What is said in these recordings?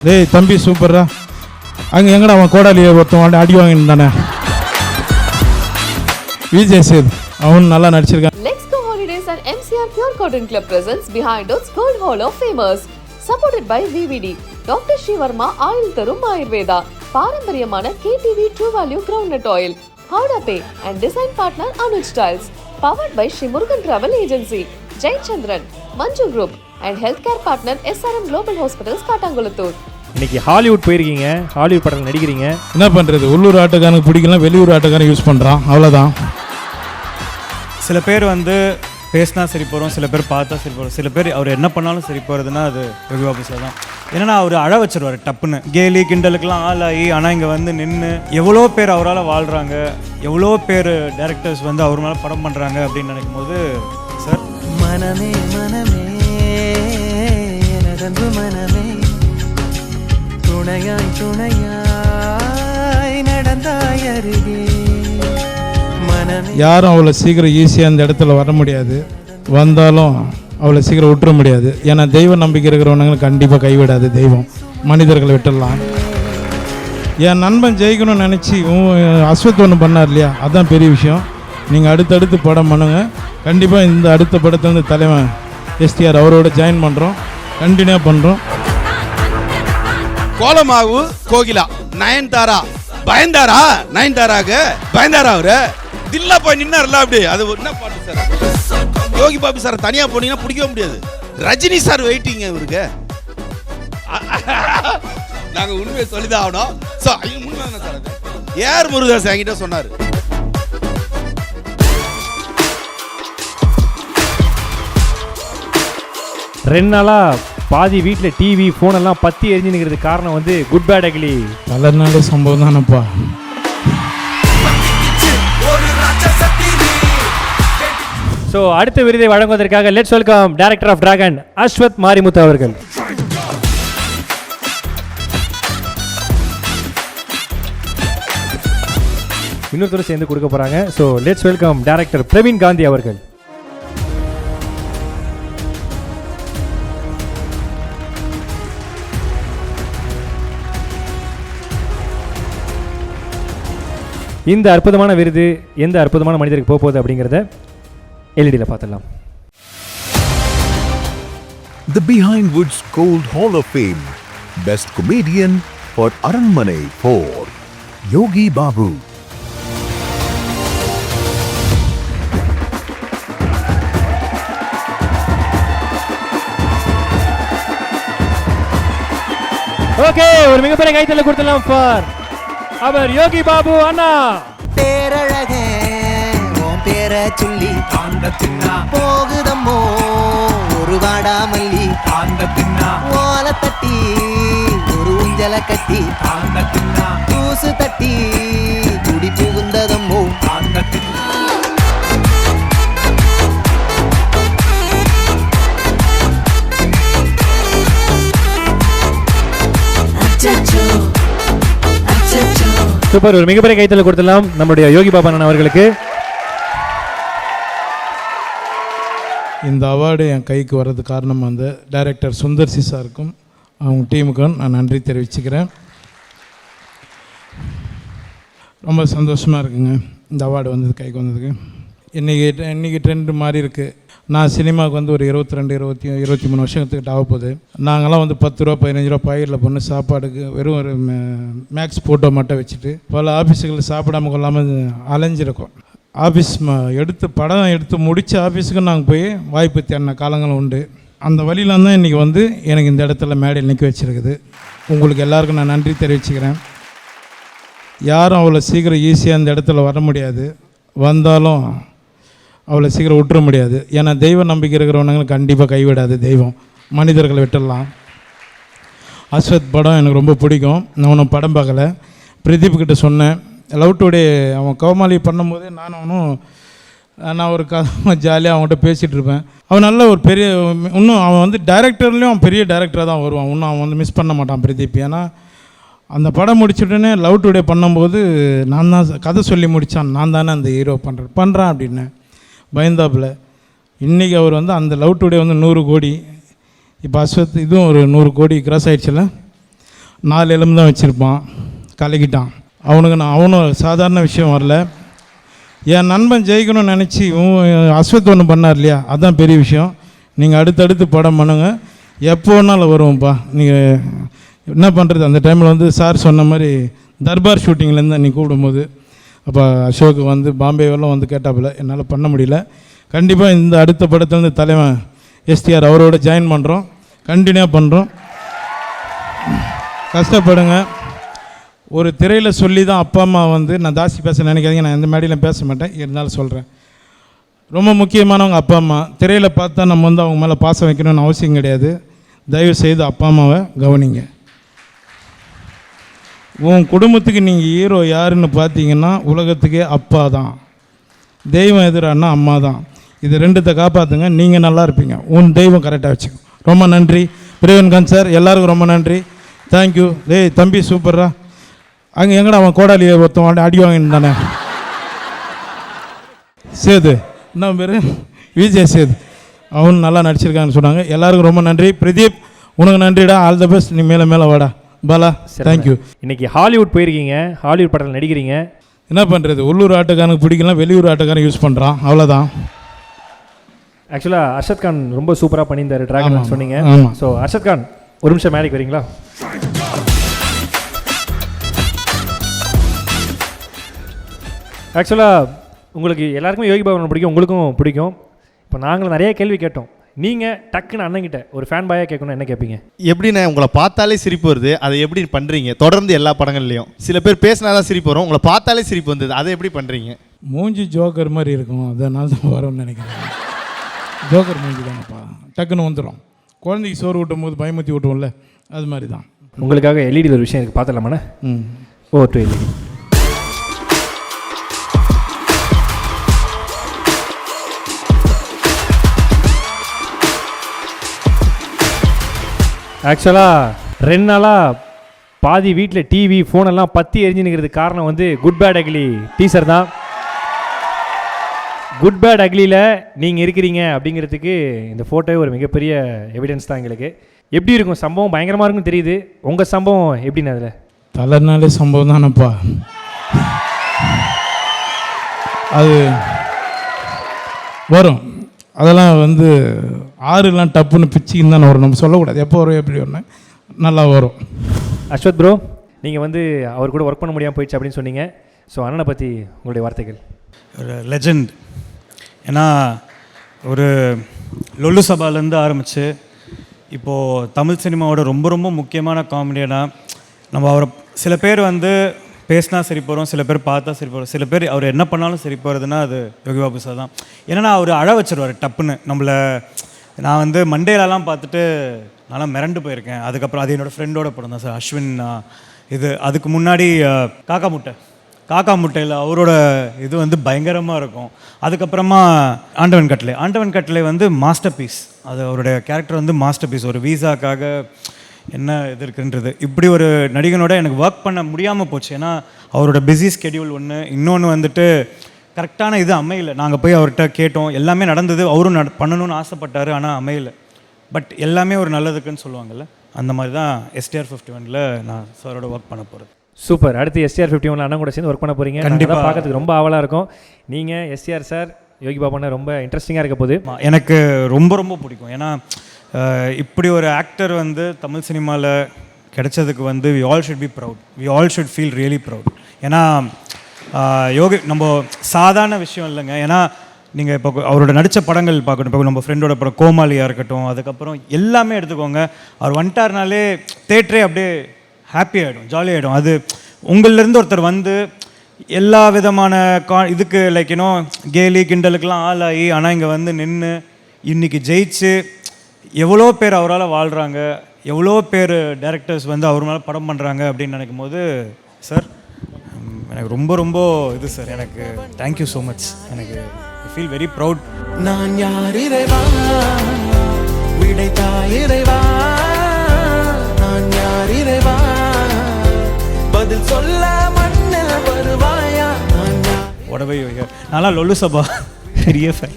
டேய் தம்பி சூப்பர்ரா அங்கே எங்கடா அவன் கோடாலியை ஒருத்தன் வாண்டி அடி வாங்கியிருந்தானே விஜய் சேது அவன் நல்லா நடிச்சிருக்கான் Let's Go Holidays and MCR Pure Cotton Club presents Behind Us Gold Hall of Famers. Supported by VVD, Dr. Shivarma ஆயுள் தரும் ஆயுர்வேதா பாரம்பரியமான KTV True Value Groundnut Oil, Howda Pay and Design Partner Anuj Styles. Powered by Shri Murugan Travel Agency, Jai Chandran, Manju Group and Healthcare Partner SRM Global Hospitals, Katangulattur. இன்னைக்கு Hollywood போயிருக்கீங்க. Hollywood படத்தில் நடிக்கிறீங்க. என்ன பண்ணுறது உள்ளூர் ஆட்டோக்காரனுக்கு பிடிக்கலாம் வெளியூர் ஆட்டோக்காரன் யூஸ் பண்ணுறான் அவ்வளோதான் சில பேர் வந்து பேசினா சரி போகிறோம் சில பேர் பார்த்தா சரி போகிறோம் சில பேர் அவர் என்ன பண்ணாலும் சரி போகிறதுனா அது ரவி பாபு சார் தான். ஏன்னா அவர் அழ வச்சிருவார் டப்புன்னு. கேலி கிண்டலுக்கெல்லாம் ஆளாகி ஆனால் இங்கே வந்து நின்று எவ்வளோ பேர் அவரால் வாழ்கிறாங்க எவ்வளோ பேர் டேரக்டர்ஸ் வந்து அவர் மேலே படம் பண்ணுறாங்க அப்படின்னு நினைக்கும் போது சார் மனமே மனமே எனதன்பு மனமே துணையாய் துணையாய் நடந்தாய் அருகே. யாரும் அவ்வளோ சீக்கிரம் ஈஸியாக அந்த இடத்துல வர முடியாது. வந்தாலும் அவ்வளோ சீக்கிரம் விட்டுற முடியாது. ஏன்னா தெய்வ நம்பிக்கை இருக்கிறவனுங்க கண்டிப்பாக கைவிடாது தெய்வம். மனிதர்களை விட்டுடலாம். என் நண்பன் ஜெயிக்கணும்னு நினச்சி அஸ்வத் ஒன்று பண்ணார் இல்லையா? அதுதான் பெரிய விஷயம். நீங்கள் அடுத்தடுத்து படம் பண்ணுங்கள் கண்டிப்பாக இந்த அடுத்த படத்தை இருந்து தலைவன் எஸ்டிஆர் அவரோட ஜாயின் பண்ணுறோம் கண்டினியூ பண்ணுறோம் கோலமாவு கோகிலா. நயன்தாரா. பயந்தாரா நயன்தாராக்கு பயந்தாரா அவரு? தில்லா போய் நின்னார்ல அப்படி அது என்ன பாட்டு சார்? யோகி பாபு சார் தனியா போனீங்கன்னா பிடிக்கவே முடியாது. ரஜினி சார் வெயிட்டிங்க இவருக்கு. நாங்க உண்மையை சொல்லிதான் ஆகணும். ஸோ உண்மை சார் ஏஆர் முருகதாஸ் என்கிட்ட சொன்னார். ரெண்டு நாளாக பாதி வீட்டில் டிவி ஃபோனெல்லாம் பற்றி எரிஞ்சு நிற்கிறதுக்கு காரணம் வந்து குட் பேட் அகிலி பல நாள் சம்பவம் தானப்பா. ஸோ அடுத்த விருதை வழங்குவதற்காக let's welcome director of Dragon Ashwath Marimuthu அவர்கள். இன்னொருத்தரும் சேர்ந்து கொடுக்க போகிறாங்க so let's welcome director Praveen Gandhi அவர்கள். இந்த அற்புதமான விருது எந்த அற்புதமான மனிதருக்கு போக போகுது அப்படிங்கிறத எல்இடியில் பார்த்துடலாம். The Behind Woods Gold Hall of Fame. Best Comedian for Aranmane 4 Yogi Babu. Okay ஒரு மிகப்பெரிய கைத்தல கொடுத்துடலாம் ஃபார் அவர் யோகி பாபு அண்ணா. பேரழகே உன் பேரை சொல்லி போகுதம்மோ ஒரு வாடாமல்லி ஓல தட்டி ஒரு ஊஞ்சல கட்டி. தூசு தட்டி சூப்பர். ஒரு மிகப்பெரிய கைத்தல கொடுத்துடலாம் நம்முடைய யோகி பாபா அவர்களுக்கு. இந்த அவார்டு என் கைக்கு வர்றது காரணம் வந்து டைரக்டர் சுந்தர் சி சாருக்கும் அவங்க டீமுக்கும் நான் நன்றி தெரிவிச்சுக்கிறேன். ரொம்ப சந்தோஷமாக இருக்குங்க இந்த அவார்டு வந்தது கைக்கு வந்ததுக்கு. இன்றைக்கி இன்றைக்கி ட்ரெண்டு மாறி இருக்குது நான் சினிமாவுக்கு வந்து ஒரு இருபத்தி ரெண்டு இருபத்தி இருபத்தி மூணு வருஷத்துக்கிட்ட ஆக போகுது. நாங்களாம் வந்து பத்து ரூபா பதினஞ்சு ரூபா பாக்கெட்டில் பொண்ணு சாப்பாடுக்கு வெறும் ஒரு மேக்ஸ் ஃபோட்டோ மட்டும் வச்சுட்டு பல ஆஃபீஸுகளில் சாப்பிடாம கொள்ளாமல் அலைஞ்சிருக்கோம். ஆஃபீஸ் ம எடுத்து படம் எடுத்து முடித்த ஆஃபீஸுக்கு நாங்கள் போய் வாய்ப்பு தேடின காலங்களும் உண்டு. அந்த வழியிலாம் தான் இன்றைக்கி வந்து எனக்கு இந்த இடத்துல மேடையில் நிற்க வச்சுருக்குது. உங்களுக்கு எல்லாருக்கும் நான் நன்றி தெரிவிச்சுக்கிறேன். யாரும் அவ்வளோ சீக்கிரம் ஈஸியாக இந்த இடத்துல வர முடியாது. வந்தாலும் அவ்வளோ சீக்கிரம் விட்டுற முடியாது. ஏன்னா தெய்வ நம்பிக்கை இருக்கிறவனுங்க கண்டிப்பாக கைவிடாது தெய்வம். மனிதர்களை விட்டுடலாம். அஸ்வத் படம் எனக்கு ரொம்ப பிடிக்கும். நான் ஒன்றும் படம் பார்க்கல. பிரதீப் கிட்ட சொன்னேன். லவ் டுடே அவன் கோமாளி பண்ணும்போதே நான் அவனும் நான் ஒரு கதை ஜாலியாக அவன்கிட்ட பேசிகிட்டு இருப்பேன். அவன் நல்ல ஒரு பெரிய இன்னும் அவன் வந்து டைரக்டர்லேயும் அவன் பெரிய டைரக்டராக தான் வருவான். இன்னும் அவன் வந்து மிஸ் பண்ண மாட்டான் பிரதீப். ஏன்னா அந்த படம் முடிச்சுட்டுனே லவ் டுடே பண்ணும்போது நான் தான் கதை சொல்லி முடித்தான் நான் தானே அந்த ஹீரோ பண்ணுறேன் பண்ணுறான் அப்படின்னு பயந்தாப்புல. இன்றைக்கி அவர் வந்து அந்த லவ் டுடே வந்து நூறு கோடி. இப்போ அஸ்வத் இதுவும் ஒரு நூறு கோடி கிராஸ் ஆகிடுச்சில்ல நாலு எலும்பு தான் வச்சுருப்பான். கலக்கிட்டான். அவனுக்கு நான் அவனும் சாதாரண விஷயம் வரல. என் நண்பன் ஜெயிக்கணும்னு நினச்சி அஸ்வத் ஒன்று பண்ணார் இல்லையா? அதுதான் பெரிய விஷயம். நீங்கள் அடுத்தடுத்து படம் பண்ணுங்க. எப்போ வேணாலும் வருவோம்ப்பா. நீங்கள் என்ன பண்ணுறது அந்த டைமில் வந்து சார் சொன்ன மாதிரி தர்பார் ஷூட்டிங்லேருந்து நீ கூப்பிடும்போது அப்போ அசோக் வந்து பாம்பே வரலாம் வந்து கேட்டாப்புல என்னால் பண்ண முடியல. கண்டிப்பாக இந்த அடுத்த படத்துலேருந்து தலைவன் எஸ்டிஆர் அவரோட ஜாயின் பண்ணுறோம் கண்டினியூவாக பண்ணுறோம் கஷ்டப்படுங்க. ஒரு திரையில் சொல்லி தான் அப்பா அம்மா வந்து நான் தாசி பேச நினைக்காதீங்க நான் எந்த மேடையிலும் பேச மாட்டேன் இருந்தாலும் சொல்கிறேன் ரொம்ப முக்கியமானவங்க அப்பா அம்மா. திரையில் பார்த்தா நம்ம வந்து அவங்க மேலே பாசம் வைக்கணும்னு அவசியம் கிடையாது. தயவு செய்து அப்பா அம்மாவை கவனிங்க. உன் குடும்பத்துக்கு நீங்கள் ஹீரோ யாருன்னு பார்த்தீங்கன்னா உலகத்துக்கே அப்பா தான் தெய்வம் எதிரானா அம்மா தான் இது ரெண்டுத்தை காப்பாற்றுங்க நீங்கள் நல்லா இருப்பீங்க. உன் தெய்வம் கரெக்டாக வச்சுக்கோ. ரொம்ப நன்றி. பிரவீன்காந்த் சார் எல்லாருக்கும் ரொம்ப நன்றி. தேங்க்யூ டேய் தம்பி சூப்பர்ரா அங்கே எங்கடா அவன் கோடாலியை ஒருத்தவன் அடி வாங்கின்னு தானே சேது. என்ன பேர்? விஜய் சேது. அவன் நல்லா நடிச்சிருக்கான்னு சொன்னாங்க. எல்லாருக்கும் ரொம்ப நன்றி. பிரதீப் உனக்கு நன்றிடா. ஆல் த பெஸ்ட் நீ மேலே மேலே வாடா. பாலா தேங்க்யூ இன்னைக்கு ஹாலிவுட் போயிருக்கீங்க ஹாலிவுட் படத்தில் நடிக்கிறீங்க. என்ன பண்ணுறது உள்ளூர் ஆட்டக்காரனுக்கு பிடிக்கலாம் வெளியூர் ஆட்டக்காரன் யூஸ் பண்ணுறான் அவ்வளோதான் ஆக்சுவலாக அர்ஷத் கான் ரொம்ப சூப்பராக பண்ணியிருந்தாரு டிராகன் சொன்னீங்க. ஸோ அர்ஷத் கான் ஒரு நிமிஷம் மேடைக்கு வரீங்களா? ஆக்சுவலாக உங்களுக்கு எல்லாருக்குமே யோகி பாபன் பிடிக்கும் உங்களுக்கும் பிடிக்கும். இப்போ நாங்களும் நிறைய கேள்வி கேட்டோம். நீங்கள் டக்குன்னு அண்ணன்கிட்ட ஒரு ஃபேன் பாயாக கேட்கணும் என்ன கேட்பீங்க? எப்படிண்ணே உங்களை பார்த்தாலே சிரிப்பு வருது. அதை எப்படி பண்ணுறீங்க தொடர்ந்து எல்லா படங்கள்லையும். சில பேர் பேசினா தான் சிரிப்பு வரும். உங்களை பார்த்தாலே சிரிப்பு வந்தது. அதை எப்படி பண்ணுறீங்க மூஞ்சி ஜோக்கர் மாதிரி இருக்கும். அதனால தான் வரும்னு நினைக்கிறேன். ஜோக்கர் மூஞ்சி தானப்பா. டக்குன்னு வந்துடும் குழந்தைக்கு சோறு ஊட்டும் போது பயமுத்தி ஊட்டுவோம்ல. அது மாதிரி தான். உங்களுக்காக எல்இடியில் ஒரு விஷயம் இருக்குது பார்த்துலாமாண்ணே ம். ஓ டு எல்இடி ஆக்சுவலாக ரெண்டு நாளாக பாதி வீட்டில் டிவி ஃபோனெல்லாம் பற்றி எரிஞ்சு நிற்கிறது காரணம் வந்து குட் பேட் அக்லி டீசர் தான். குட் பேட் அக்லியில் நீங்கள் இருக்கிறீங்க அப்படிங்கிறதுக்கு இந்த ஃபோட்டோவே ஒரு மிகப்பெரிய எவிடன்ஸ் தான் எங்களுக்கு. எப்படி இருக்கும்? சம்பவம் பயங்கரமாக இருக்குன்னு தெரியுது. உங்கள் சம்பவம் எப்படின்னு அதில்? தலைனாலே சம்பவம் தானப்பா. அது வரும். அதெல்லாம் வந்து ஆறுலாம் டப்புன்னு பிச்சின்னு தானே வரும். நம்ம சொல்லக்கூடாது. எப்போ வரும் எப்படி வரும் நல்லா வரும். அஸ்வத் ப்ரோ நீங்கள் வந்து அவர் கூட ஒர்க் பண்ண முடியாமல் போயிடுச்சு அப்படின்னு சொன்னீங்க. ஸோ அண்ணனை பற்றி உங்களுடைய வார்த்தைகள். ஒரு லெஜண்ட் ஏன்னா ஒரு லொல்லு சபாலேருந்து ஆரம்பித்து இப்போது தமிழ் சினிமாவோட ரொம்ப ரொம்ப முக்கியமான காமெடியனாக நம்ம அவரை சில பேர் வந்து பேசினா சரி போகிறோம் சில பேர் பார்த்தா சரி போகிறோம் சில பேர் அவர் என்ன பண்ணாலும் சரி போகிறதுனா அது யோகி பாபு சார் தான். ஏன்னா அவர் அழ வச்சிருவார் டப்புன்னு. நம்மளை நான் வந்து மண்டேலலாம் பார்த்துட்டு நான்லாம் மிரண்டு போயிருக்கேன். அதுக்கப்புறம் அது என்னோடய ஃப்ரெண்டோட படம் தான் சார் அஸ்வின் இது. அதுக்கு முன்னாடி காக்கா முட்டை. காக்கா முட்டையில் அவரோட இது வந்து பயங்கரமாக இருக்கும். அதுக்கப்புறமா ஆண்டவன் கட்டளை. ஆண்டவன் கட்டளை வந்து மாஸ்டர் பீஸ் அது அவருடைய கேரக்டர் வந்து மாஸ்டர் பீஸ் ஒரு வீசாக்காக என்ன இது இருக்குன்றது. இப்படி ஒரு நடிகனோட எனக்கு ஒர்க் பண்ண முடியாமல் போச்சு. ஏன்னா அவரோட பிஸி ஸ்கெடியூல் ஒன்று இன்னொன்று வந்துட்டு கரெக்டான இது அமையல. நாங்கள் போய் அவர்கிட்ட கேட்டோம். எல்லாமே நடந்தது அவரும் நட பண்ணணும்னு ஆசைப்பட்டார் ஆனால் அமையல. பட் எல்லாமே ஒரு நல்லதுக்குன்னு சொல்லுவாங்கல்ல. அந்த மாதிரி தான் எஸ்டிஆர் ஃபிஃப்டி ஒனில் நான் சாரோட ஒர்க் பண்ண போகிறது சூப்பர். அடுத்து எஸ்டிஆர் ஃபிஃப்டி ஒன்ல அண்ணன் கூட சேர்ந்து ஒர்க் பண்ண போகிறீங்க கண்டிப்பா. கண்டிப்பாக பார்க்கறதுக்கு ரொம்ப ஆவலாக இருக்கும். நீங்கள் எஸ்டிஆர் சார் யோகி பாபாண்ணா ரொம்ப இன்ட்ரெஸ்டிங்காக இருக்க போகுது எனக்கு ரொம்ப ரொம்ப பிடிக்கும். ஏன்னா இப்படி ஒரு ஆக்டர் வந்து தமிழ் சினிமாவில் கிடைச்சதுக்கு வந்து we all should be proud we all should feel really proud ஏன்னா யோகி நம்ம சாதாரண விஷயம் இல்லைங்க. ஏன்னா நீங்கள் இப்போ அவரோட நடித்த படங்கள் பார்க்கணும் இப்போ நம்ம ஃப்ரெண்டோட படம் கோமாளியாக இருக்கட்டும். அதுக்கப்புறம் எல்லாமே எடுத்துக்கோங்க. அவர் வந்துட்டார்னாலே தேட்டரே அப்படியே ஹாப்பி ஆகிடும் ஜாலி ஆகிடும் அது உங்கள்லேருந்து ஒருத்தர் வந்து எல்லா விதமான கா இதுக்கு லைக் யூனோ கேலி கிண்டலுக்கெலாம் ஆளாகி ஆனால் இங்கே வந்து நின்று இன்னைக்கு ஜெயிச்சு எவ்வளோ பேர் அவரால் வாழ்கிறாங்க எவ்வளோ பேர் டேரக்டர்ஸ் வந்து அவர் மேலே படம் பண்ணுறாங்க அப்படின்னு நினைக்கும் போது சார் எனக்கு ரொம்ப ரொம்ப இது சார் எனக்கு தேங்க்யூ ஸோ மச் எனக்கு ஐ ஃபீல் வெரி ப்ரவுட் நான் யார் இறைவா? விடைத்தா இறைவா? நான் யார் இறைவா? பதில் சொல்ல மண்ணில் வருவாயா? நான் உடவை நான்லாம் லொல்லு சபா. பெரிய fan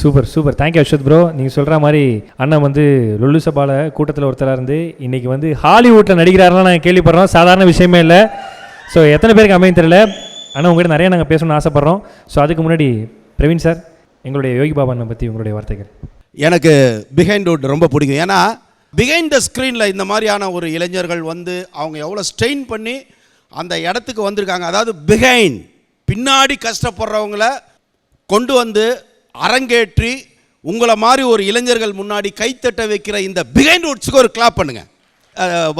super super. Thank you Ashath bro நீங்கள் சொல்கிற மாதிரி அண்ணன் வந்து லுல்லு சபால கூட்டத்தில் ஒருத்தராக இருந்து இன்னைக்கு வந்து ஹாலிவுட்டில் நடிக்கிறாருலாம் நாங்கள் கேள்விப்படுறோம். சாதாரண விஷயமே இல்லை. ஸோ எத்தனை பேருக்கு அமையும் தெரியல. ஆனால் உங்கள்கிட்ட நிறைய நாங்கள் பேசணும்னு ஆசைப்பட்றோம். ஸோ அதுக்கு முன்னாடி பிரவீன் சார் எங்களுடைய யோகி பாபானை பற்றி உங்களுடைய வார்த்தைகள். எனக்கு பிஹைண்ட் வுட் ரொம்ப பிடிக்கும். ஏன்னா பிஹைண்ட் த ஸ்க்ரீனில் இந்த மாதிரியான ஒரு இளைஞர்கள் வந்து அவங்க எவ்வளோ ஸ்ட்ரெயின் பண்ணி அந்த இடத்துக்கு வந்திருக்காங்க. அதாவது பிஹைண்ட் பின்னாடி கஷ்டப்படுறவங்கள கொண்டு வந்து அரங்கேற்றி உங்களை மாதிரி ஒரு இளைஞர்கள் முன்னாடி கைத்தட்ட வைக்கிற இந்த பிஹைண்ட் ரூட்ஸுக்கு ஒரு கிளாப் பண்ணுங்க.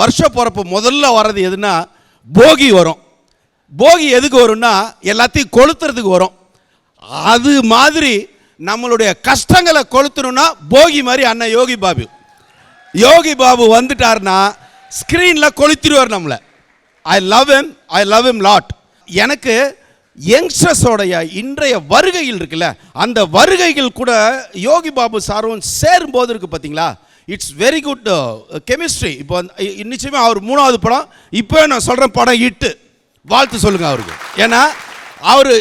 வருஷ பிறப்பு முதல்ல வர்றது எதுனா போகி வரும். போகி எதுக்கு வரும்னா எல்லாத்தையும் கொளுத்துறதுக்கு வரும். அது மாதிரி நம்மளுடைய கஷ்டங்களை கொளுத்தணும்னா போகி மாதிரி அண்ணன் யோகி பாபு. யோகி பாபு வந்துட்டாருன்னா ஸ்க்ரீனில் கொளுத்திடுவார் நம்மளை. I love M I love M lot எனக்கு யங்ஸ்டர்ஸோடைய இன்றைய வருகைகள் இருக்குல்ல அந்த வருகைகள் கூட யோகி பாபு சாரும் சேரும்போது இருக்கு பார்த்தீங்களா இட்ஸ் வெரி குட் கெமிஸ்ட்ரி இப்போ வந்து, நிச்சயமா அவர் மூணாவது படம் இப்போ நான் சொல்கிற படம் இட்டு. வாழ்த்து சொல்லுங்கள் அவருக்கு. ஏன்னா அவர்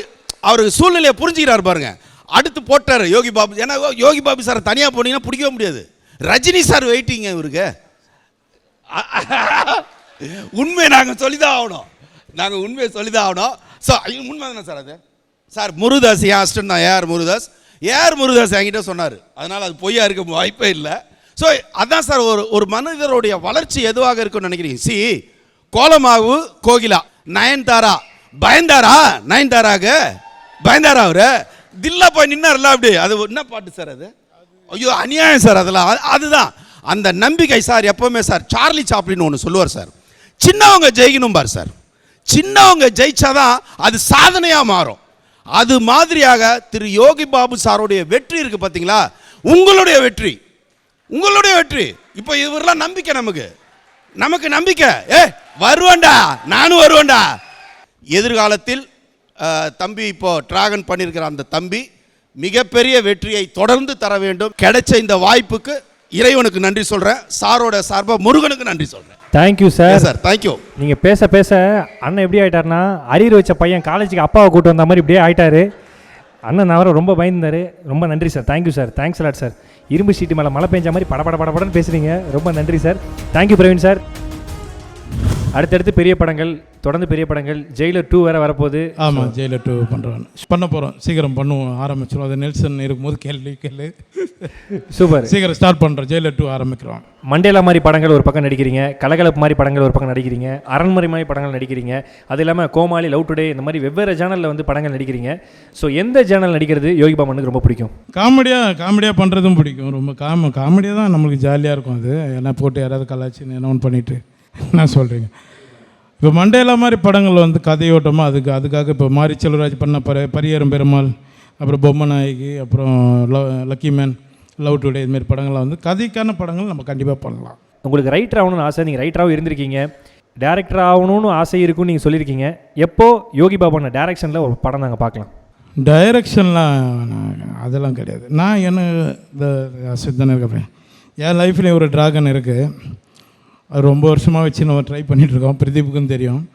அவர் சூழ்நிலையை புரிஞ்சுக்கிறார் பாருங்க. அடுத்து போட்டார் யோகி பாபு. ஏன்னா யோகி பாபு சார் தனியாக போனீங்கன்னா பிடிக்கவே முடியாது. ரஜினி சார் வெயிட்டிங்க இவருக்கு. உண்மையை நாங்கள் சொல்லிதான் ஆகணும். நாங்கள் உண்மையை சொல்லிதான் ஆகணும். ஸோ உண்மை தானே சார் அது? சார் முருதாஸ் என் அசிஸ்டன்ட் தான். ஏஆர் முருதாஸ். ஏஆர் முருதாஸ் என்கிட்ட சொன்னார். அதனால் அது பொய்யா இருக்க வாய்ப்பே இல்லை. ஸோ அதான் சார் ஒரு ஒரு மனிதருடைய வளர்ச்சி எதுவாக இருக்கும்னு நினைக்கிறீங்க? சி கோலமாவு கோகிலா. நயன்தாரா. பயந்தாரா? நயன்தாராக? பயந்தாரா அவரு? தில்லா போய் நின்னார்ல அப்படி. அது என்ன பாட்டு சார் அது? ஐயோ அநியாயம் சார் அதெல்லாம். அது- அதுதான். அந்த நம்பிக்கை சார் எப்பவுமே சார் சார்லி சாப்ளின்னு ஒன்று சொல்லுவார் சார். சின்னவங்க ஜெயிக்கணும் பார் சார். சின்னவங்க ஜெயிச்சாதான் அது சாதனையாக மாறும். அது மாதிரியாக திரு யோகி பாபு சாருடைய வெற்றி இருக்குது பார்த்தீங்களா உங்களுடைய வெற்றி. உங்களுடைய வெற்றி. இப்போ இவரெல்லாம் நம்பிக்கை நமக்கு. நமக்கு நம்பிக்கை. ஏ வருவேண்டா நானும் வருவேன்டா. எதிர்காலத்தில் தம்பி இப்போ டிராகன் பண்ணியிருக்கிற அந்த தம்பி மிகப்பெரிய வெற்றியை தொடர்ந்து தர வேண்டும். கிடைச்ச இந்த வாய்ப்புக்கு இறைவனுக்கு நன்றி சொல்றேன். சாரோட சார்பாக முருகனுக்கு நன்றி சொல்றேன். தேங்க்யூ சார் சார் தேங்க்யூ நீங்கள் பேச பேச அண்ணன் எப்படி ஆயிட்டாருன்னா அரியர் வச்ச பையன் காலேஜுக்கு அப்பாவை கூட்டு வந்த மாதிரி இப்படியே ஆயிட்டாரு. அண்ணன் அவரை ரொம்ப பயந்தாரு. ரொம்ப நன்றி sir thank you sir thanks lot sir இரும்பு சீட்டு மேலே மழை பெஞ்ச மாதிரி பட பட பட படன்னு பேசுகிறீங்க ரொம்ப நன்றி சார் தேங்க்யூ பிரவீன் சார் அடுத்தடுத்து பெரிய படங்கள் தொடர்ந்து பெரிய படங்கள் ஜெயிலர் டூ வேற வரப்போகுது. ஆமாம் ஜெயிலர் டூ பண்ணுறோம் பண்ண போகிறோம் சீக்கிரம் பண்ணுவோம் ஆரம்பிச்சிடும் அது நெல்சன் இருக்கும்போது கேள்வி கேளு. சூப்பர். சீக்கிரம் ஸ்டார்ட் பண்ணுறோம் ஜெயிலர் டூ ஆரம்பிக்கிறோம். மண்டேலா மாதிரி படங்கள் ஒரு பக்கம் நடிக்கிறீங்க கலகலப்பு மாதிரி படங்கள் ஒரு பக்கம் நடிக்கிறீங்க அரண்மனை மாதிரி படங்கள் நடிக்கிறீங்க. அது இல்லாமல் கோமாளி லவ் டுடே இந்த மாதிரி வெவ்வேறு ஜேனலில் வந்து படங்கள் நடிக்கிறீங்க. ஸோ எந்த ஜேனல் நடிக்கிறது யோகி பாமனுக்கு ரொம்ப பிடிக்கும்? காமெடியாக காமெடியாக பண்ணுறதும் பிடிக்கும். ரொம்ப காம காமெடியாக தான் நம்மளுக்கு ஜாலியாக இருக்கும் அது. ஏன்னா போட்டு யாராவது கலாச்சி என்ன ஒன்று பண்ணிவிட்டு என்ன சொல்கிறீங்க இப்போ மண்டேலா மாதிரி படங்கள் வந்து கதையோட்டமாக அதுக்கு அதுக்காக இப்போ மாரி செல்வராஜ் பண்ண பர பரியரும் பெருமாள் அப்புறம் பொம்மை நாயகி அப்புறம் love Lucky Man Love Today இதுமாரி படங்கள்லாம் வந்து கதைக்கான படங்கள் நம்ம கண்டிப்பாக பண்ணலாம். உங்களுக்கு ரைட்டர் ஆகணும்னு ஆசை நீங்கள் ரைட்டராகவும் இருந்திருக்கீங்க. டேரக்டர் ஆகணும்னு ஆசை இருக்குன்னு நீங்கள் சொல்லியிருக்கீங்க. எப்போ யோகி பாபான டேரக்ஷனில் ஒரு படம் நாங்கள் பார்க்கலாம். டைரக்ஷன்லாம் அதெல்லாம் கிடையாது. நான் என்ன இந்த அஸ்வித் தானே இருக்கேன் என் லைஃப்லேயும் ஒரு ட்ராகன் இருக்குது அது ரொம்ப வருஷமாக வச்சு நம்ம ட்ரை பண்ணிகிட்ருக்கோம் பிரதீப்புக்கும் தெரியும்.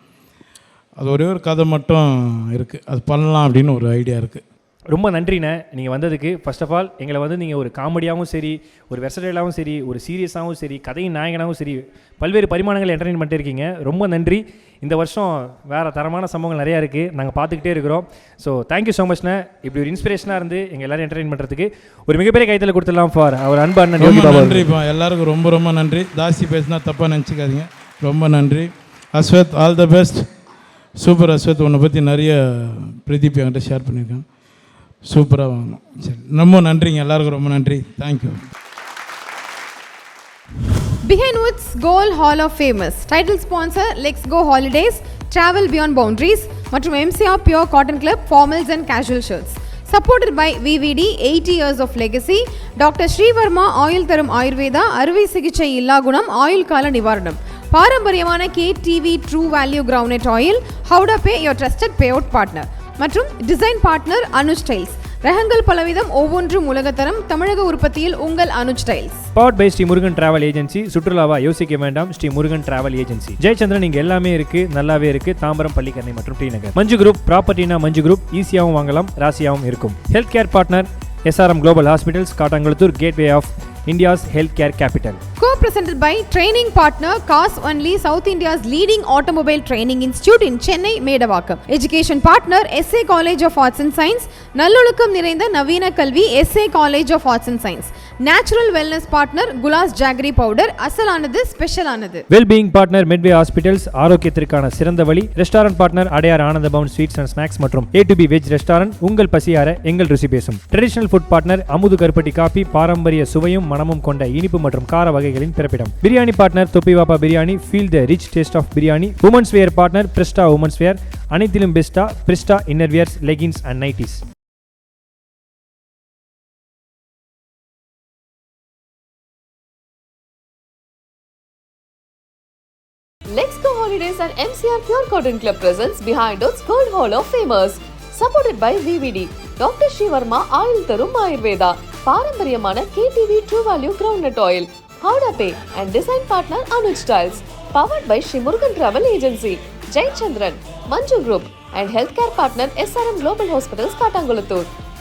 அது ஒரே ஒரு கதை மட்டும் இருக்குது அது பண்ணலாம் அப்படின்னு ஒரு ஐடியா இருக்குது ரொம்ப நன்றிண்ணே. நீங்கள் வந்ததுக்கு. ஃபர்ஸ்ட் ஆஃப் ஆல் எங்களை வந்து நீங்கள் ஒரு காமெடியாகவும் சரி ஒரு வெர்சடைலாகவும் சரி ஒரு சீரியஸாகவும் சரி கதையின் நாயகனாகவும் சரி பல்வேறு பரிமாணங்கள் என்டர்டைன் பண்ணிட்டு இருக்கீங்க. ரொம்ப நன்றி. இந்த வருஷம் வேறு தரமான சம்பவங்கள் நிறையா இருக்குது நாங்கள் பார்த்துக்கிட்டே இருக்கிறோம். ஸோ தேங்க்யூ ஸோ மச்ண்ணே இப்படி ஒரு இன்ஸ்பிரேஷனாக இருந்து எங்கள் எல்லாரும் என்டர்டைன் பண்ணுறதுக்கு ஒரு மிகப்பெரிய கைத்தில் கொடுத்துடலாம் ஃபார் அவர் அன்பு அண்ணன் யோகி ரொம்ப பாபா நன்றிப்பா. எல்லாருக்கும் ரொம்ப ரொம்ப நன்றி. தாசி பேசினா தப்பாக நினச்சிக்காதீங்க. ரொம்ப நன்றி. Ashwath all the best super Ashwath. உன்னை பற்றி நிறைய பிரதீப் என்கிட்ட ஷேர் பண்ணியிருக்கேன். சூப்பராக வாங்கணும் சரி ரொம்ப நன்றிங்க எல்லாருக்கும் ரொம்ப நன்றி thank you Behind Woods Gold Hall of Famers, title sponsor Let's Go Holidays, Travel Beyond Boundaries மற்றும் MCR Pure Cotton Club Formals and Casual Shirts. Supported by VVD eighty years of legacy doctor Srivarma oil தரும் ஆயுர்வேதா அறுவை சிகிச்சை இல்லா குணம் ஆயுள் கால நிவாரணம் பாரம்பரியமான K TV true value ground oil Howda pay your trusted payout partner மற்றும் டிசைன் பார்ட்னர் அனு ஸ்டைல்ஸ் ரகங்கள் பலவிதம் ஒவ்வொன்றும் உலகத்தரம். தமிழக உற்பத்தியில் உங்கள் Anu styles powered by Shri Murugan travel agency சுற்றுலாவா யோசிக்க வேண்டாம். ஸ்ரீ முருகன் டிராவல் ஏஜென்சி ஜெயச்சந்திரன் இங்க எல்லாமே இருக்கு. நல்லாவே இருக்கு. தாம்பரம் பள்ளிக்கரணை மற்றும் டி நகர். மஞ்சு குரூப் ப்ராப்பர்ட்டினா மஞ்சு குரூப் ஈஸியாகவும் வாங்கலாம் ராசியாகவும் இருக்கும். Health care partner SRM Global Hospitals Kattankulathur gateway of India's health care capital Co-presented by training partner Cars Only South India's leading automobile training institute in Chennai, Medavakkam. Education partner SA College of Arts and Science, நல்லொழுக்கம் நிறைந்த நவீன கல்வி SA College of Arts and Science. Natural wellness partner Gulas jaggery powder அசலானது ஸ்பெஷலானது wellbeing partner Medway hospitals ஆரோக்கியத்திற்கான சிறந்த வழி. Restaurant partner Adyar Ananda Pawan sweets and snacks மற்றும் A to B veg restaurant உங்கள் பசியார எங்கள் ருசி பேசும். ட்ரெடிஷனல் ஃபுட் பார்ட்னர் அமுது கருப்பட்டி காப்பி பாரம்பரிய சுவையும் மனமும் கொண்ட இனிப்பு மற்றும் கார வகைகளின் பிறப்பிடம். Biryani partner Thoppi Vaappa biryani feel the rich taste of biryani women's wear partner Brista women's wear அனைத்திலும் பெஸ்டா Brista innerwears leggings and nighties Let's Go Holidays at MCR Pure Cotton Club presents Behind Us Gold Hall of Famers. Supported by VVD doctor Srivarma oil தரும் ஆயுர்வேதா பாரம்பரியமான KTV true value ground oil Howda pay and design partner Anuj styles powered by Shri Murugan travel agency Jayachandran Manju group and health care partner SRM Global Hospitals Kattankulathur